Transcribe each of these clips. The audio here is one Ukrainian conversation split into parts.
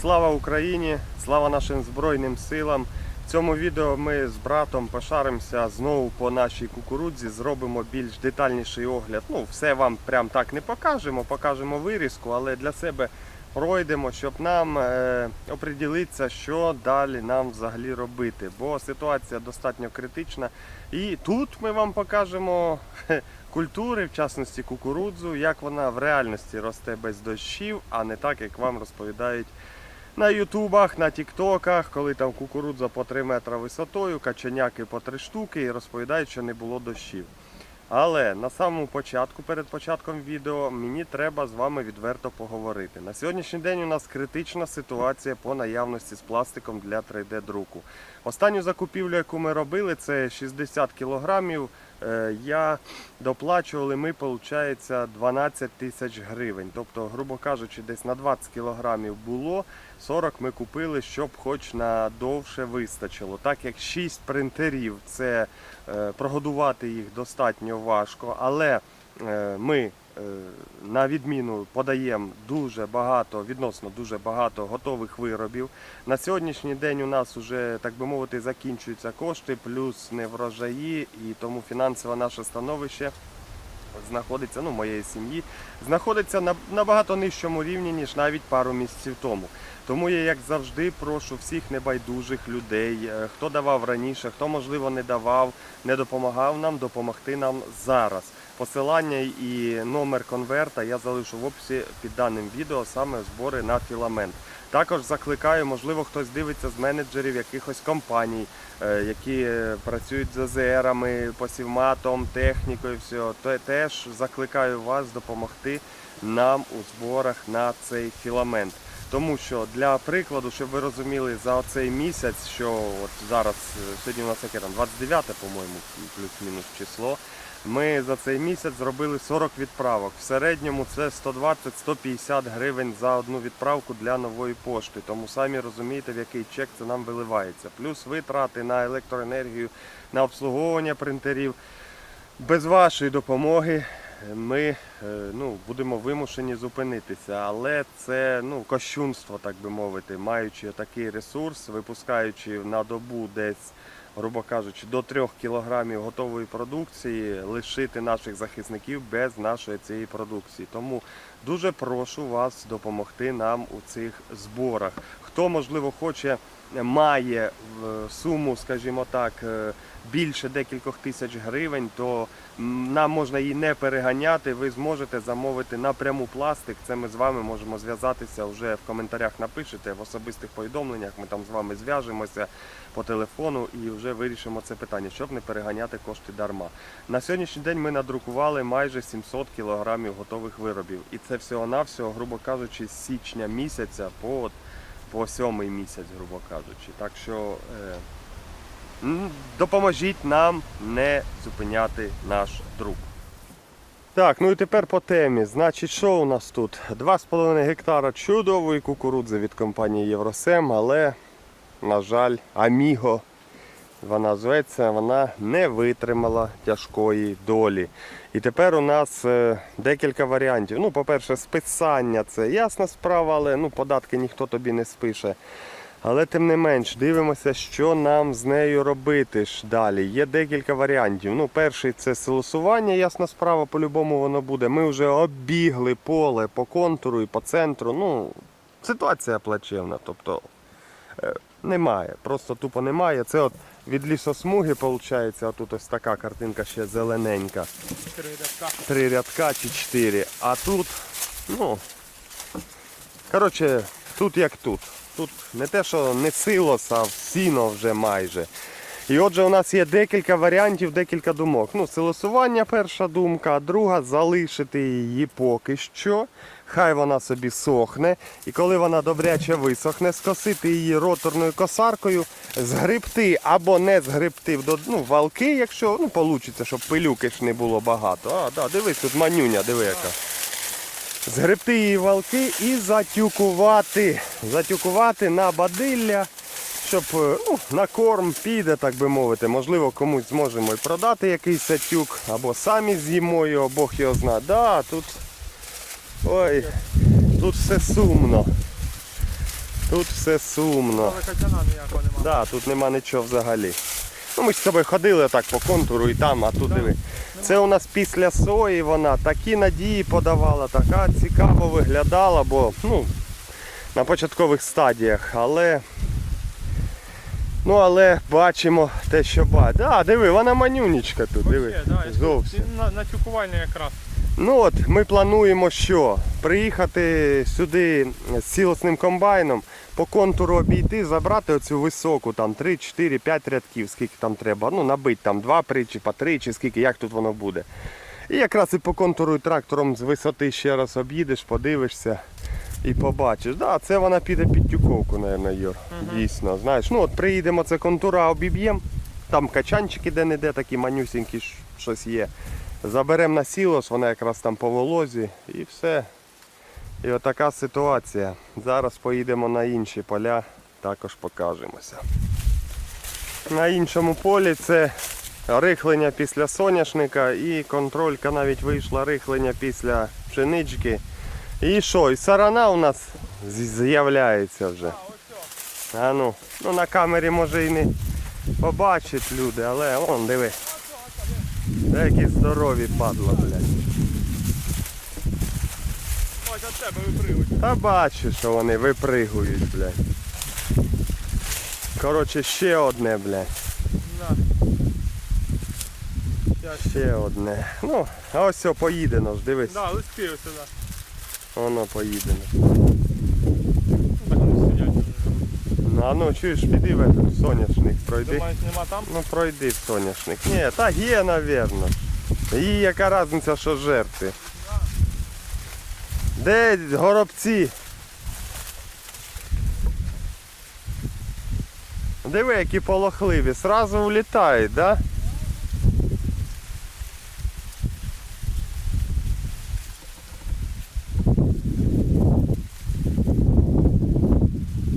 Слава Україні! Слава нашим Збройним силам! В цьому відео ми з братом пошаримося знову по нашій кукурудзі, зробимо більш детальніший огляд. Ну, все вам прям так не покажемо, покажемо вирізку, але для себе пройдемо, щоб нам е, оприділитися, що далі нам взагалі робити. Бо ситуація достатньо критична. І тут ми вам покажемо культури, в частності кукурудзу, як вона в реальності росте без дощів, а не так, як вам розповідають на ютубах, на тіктоках, коли там кукурудза по 3 метри висотою, качаняки по 3 штуки і розповідають, що не було дощів. Але на самому початку, перед початком відео, мені треба з вами відверто поговорити. На сьогоднішній день у нас критична ситуація по наявності з пластиком для 3D-друку. Останню закупівлю, яку ми робили, це 60 кілограмів. Е, Я доплачували ми, виходить, 12 тисяч гривень. Тобто, грубо кажучи, десь на 20 кілограмів було, 40 ми купили, щоб хоч на довше вистачило. Так як 6 принтерів, це е, прогодувати їх достатньо важко, але е, ми е, на відміну подаємо дуже багато, відносно дуже багато готових виробів. На сьогоднішній день у нас вже, так би мовити, закінчуються кошти, плюс не врожаї, і тому фінансове наше становище знаходиться, ну, моєї сім'ї, знаходиться на набагато нижчому рівні, ніж навіть пару місяців тому. Тому я, як завжди, прошу всіх небайдужих людей, е, хто давав раніше, хто, можливо, не давав, не допомагав нам, допомогти нам зараз. Посилання і номер конверта я залишу в описі під даним відео, саме збори на філамент. Також закликаю, можливо, хтось дивиться з менеджерів якихось компаній, е, які е, працюють з АЗРами, посівматом, технікою. Все, то теж закликаю вас допомогти нам у зборах на цей філамент. Тому що для прикладу, щоб ви розуміли, за цей місяць, що от зараз е, сьогодні у нас яке там 29, по-моєму, плюс-мінус число. Ми за цей місяць зробили 40 відправок. В середньому це 120-150 гривень за одну відправку для нової пошти. Тому самі розумієте, в який чек це нам виливається. Плюс витрати на електроенергію, на обслуговування принтерів. Без вашої допомоги ми е, ну, будемо вимушені зупинитися, але це ну, кощунство, так би мовити, маючи такий ресурс, випускаючи на добу десь, грубо кажучи, до 3 кілограмів готової продукції, лишити наших захисників без нашої цієї продукції. Тому дуже прошу вас допомогти нам у цих зборах. Хто, можливо, хоче, має суму, скажімо так, е, більше декількох тисяч гривень, то нам можна її не переганяти. Ви зможете замовити напряму пластик. Це ми з вами можемо зв'язатися вже в коментарях. Напишете в особистих повідомленнях. Ми там з вами зв'яжемося по телефону і вже вирішимо це питання, щоб не переганяти кошти дарма. На сьогоднішній день ми надрукували майже 700 кілограмів готових виробів, і це всього-навсього, грубо кажучи, з січня місяця по, по сьомий місяць, грубо кажучи. Так що. Е, Допоможіть нам не зупиняти наш друг. Так, ну і тепер по темі. Значить, що у нас тут? 2,5 гектара чудової кукурудзи від компанії Євросем, але, на жаль, Аміго, вона зветься, вона не витримала тяжкої долі. І тепер у нас е, декілька варіантів. Ну, по-перше, списання це ясна справа, але ну, податки ніхто тобі не спише. Але тим не менш, дивимося, що нам з нею робити ж далі. Є декілька варіантів. Ну, перший це силосування, ясна справа, по-любому воно буде. Ми вже оббігли поле по контуру і по центру. Ну, ситуація плачевна. Тобто е, немає, просто тупо немає. Це от від лісосмуги, виходить, тут ось така картинка ще зелененька. Три рядка. Три рядка чи чотири. А тут, ну, коротше, тут як тут. Тут не те, що не силос, а сіно вже майже. І отже, у нас є декілька варіантів, декілька думок. Ну, силосування перша думка, а друга залишити її поки що. Хай вона собі сохне. І коли вона добряче висохне, скосити її роторною косаркою, згребти або не згребти в ну, валки, якщо ну, вийде, щоб пилюки ж не було багато. А, да, дивись, тут манюня, диви яка. Згребти її валки і затюкувати. Затюкувати на бадилля, щоб е, ну, на корм піде, так би мовити. Можливо, комусь зможемо і продати якийсь тюк, або самі з'їмо його, Бог його знає. Да, тут, ой, тут все сумно. Тут все сумно. Да, тут нема нічого взагалі. Ну, ми ж з тобою ходили так по контуру і там, а тут диви. Це у нас після сої вона такі надії подавала, така цікаво виглядала, бо ну, на початкових стадіях, але. Ну, але бачимо те, що бачимо. Да, диви, вона манюнічка тут, диви. Да, Зовсім. На, на тюкувальний якраз. Ну от ми плануємо що? Приїхати сюди з цілосним комбайном, по контуру обійти, забрати оцю високу, там 3, 4, 5 рядків, скільки там треба. Ну, набити там 2 причіпа, 3 чи скільки, як тут воно буде. І якраз і по контуру і трактором з висоти ще раз об'їдеш, подивишся і побачиш. Да, це вона піде під тюковку, мабуть, Юр. Мгм. Дійсно. Знаєш, ну от приїдемо, це контура обіб'ємо, там качанчики де-не-де такі манюсінькі щось є. Заберемо на сілос, вона якраз там по волозі і все. І отака ситуація. Зараз поїдемо на інші поля, також покажемося. На іншому полі це рихлення після соняшника і контролька навіть вийшла рихлення після пшенички. І що, і сарана у нас з'являється вже. А, ну, ну на камері може і не побачать люди, але вон диви. Які здорові падла, блядь. Ось від тебе випривуть. Та бачу, що вони випригують, блядь. Коротше, ще одне, блядь. Да. Ще одне. Ну, а ось все, поїдено ж, дивись. Да, листки сюди. Воно поїдено. Ну так. Ну, а ну чуєш, піди в этот соняшник, пройди. Думаєш, нема там? Ну пройди в соняшник. Ні, та є, навірно. Їй яка різниця, що жерти. Де горобці? Диви, які полохливі, сразу влітають, да?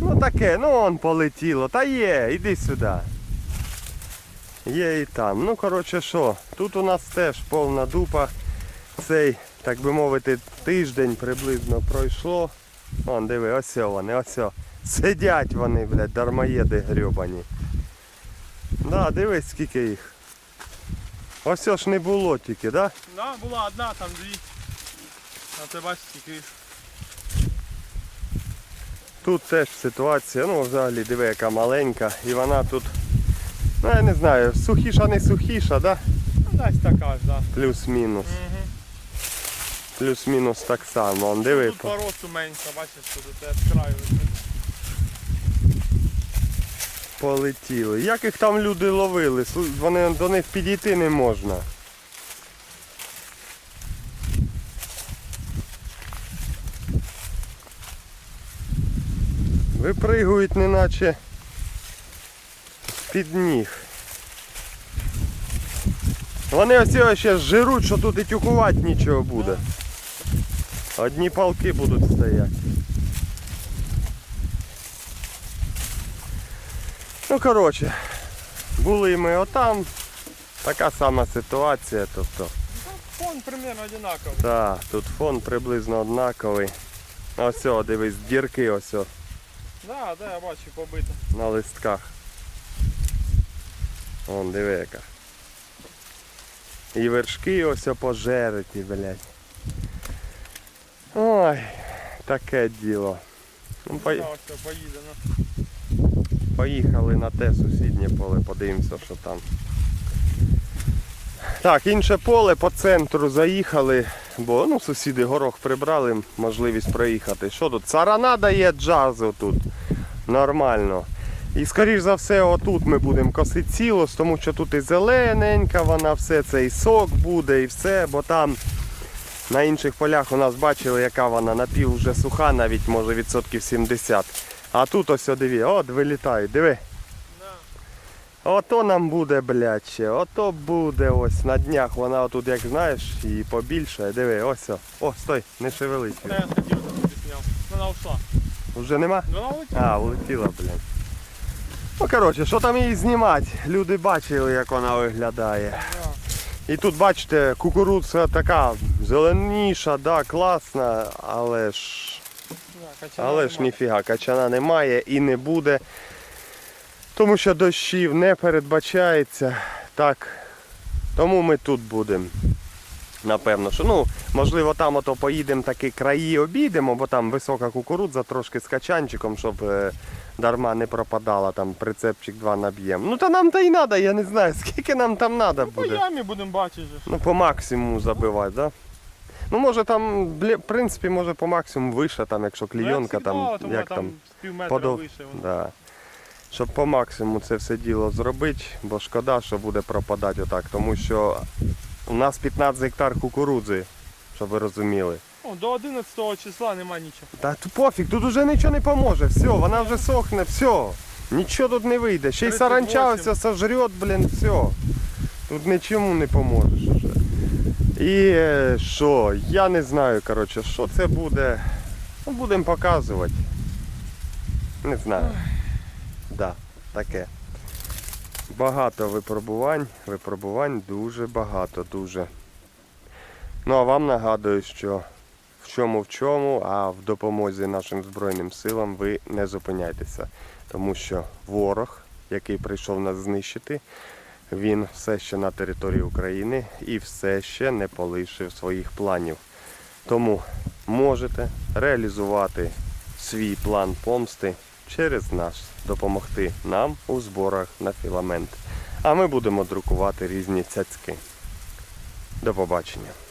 Ну таке, ну он полетіло. Та є, іди сюди. Є і там. Ну, коротше, що, тут у нас теж повна дупа. Цей, так би мовити, тиждень приблизно пройшло. Вон, диви, ось вони, ось. Сидять вони, блядь, дармоєди грьобані. Да, дивись, скільки їх. Ось ж не було тільки, да? Да, була одна, там дві. А ти бачиш, скільки їх. Тут теж ситуація, ну взагалі диви, яка маленька. І вона тут, ну я не знаю, сухіша, не сухіша, да? Ну, десь така ж, да. Плюс-мінус. Угу. Плюс-мінус так само. Он диви. Тут по росту менше, бачиш, що з краю. Полетіли. Як їх там люди ловили? Вони, до них підійти не можна. Випригують неначе під ніг. Вони ось його ще жируть, що тут і тюкувати нічого буде. Одні палки будуть стояти. Ну, коротше, були ми отам. Така сама ситуація. Тобто, Фон примерно одинаковий. так, тут фон приблизно однаковий. Ось, дивись, дірки ось о, Да, да, я бачу, побито. на листках. Вон, диви яка. І вершки ось о пожериті, блядь. Ой, таке діло. Ну, по... Ну. Поїхали на те сусіднє поле, подивимося, що там. Так, інше поле по центру заїхали, бо ну, сусіди горох прибрали, можливість проїхати. Що тут? Сарана дає джазу тут. Нормально. І скоріш за все, отут ми будемо косити цілос, тому що тут і зелененька, вона все це і сок буде, і все, бо там на інших полях у нас бачили, яка вона напів вже суха, навіть може відсотків 70. А тут ось диві, от вилітають, диви. Ото нам буде, блядь, ще, ото буде ось на днях. Вона отут, як знаєш, і побільше. Диви, ось о. О, стой, не шевелись. Та я там собі. Вона ушла. Вже нема? Вона улетіла. А, улетіла, блядь. Ну коротше, що там її знімати? Люди бачили, як вона виглядає. І тут бачите, кукурудза така зеленіша, да, класна, але ж Але ж ніфіга, качана немає і не буде. Тому що дощів не передбачається. Так. Тому ми тут будемо. Напевно, що ну, можливо, там ото поїдемо такі краї обійдемо, бо там висока кукурудза трошки з качанчиком, щоб е, дарма не пропадала, там прицепчик два наб'ємо. Ну та нам та й треба, я не знаю, скільки нам там треба По буде. ямі будемо бачити. Ну, по максимуму забивати, так? Да? Ну, може там, в принципі, може по максимуму вище, там, якщо клійонка, Ну, там, як завжди, як там, там. пів метра подов- вище. воно. Да. Щоб по максимуму це все діло зробити, бо шкода, що буде пропадати отак, тому що у нас 15 гектар кукурудзи, щоб ви розуміли. До 11 числа нема нічого. Та тут пофіг, тут уже нічого не поможе, все, вона вже сохне, все. Нічого тут не вийде. Ще й 38. саранча ось сожрет, блін, все. Тут нічому не поможеш уже. І е, що, я не знаю, коротше, що це буде. Ну, будемо показувати. Не знаю. Да, таке. Багато випробувань, випробувань дуже багато, дуже. Ну а вам нагадую, що в чому в чому, а в допомозі нашим Збройним силам ви не зупиняйтеся. Тому що ворог, який прийшов нас знищити, він все ще на території України і все ще не полишив своїх планів. Тому можете реалізувати свій план помсти через нас, допомогти нам у зборах на філамент. А ми будемо друкувати різні цяцьки. До побачення.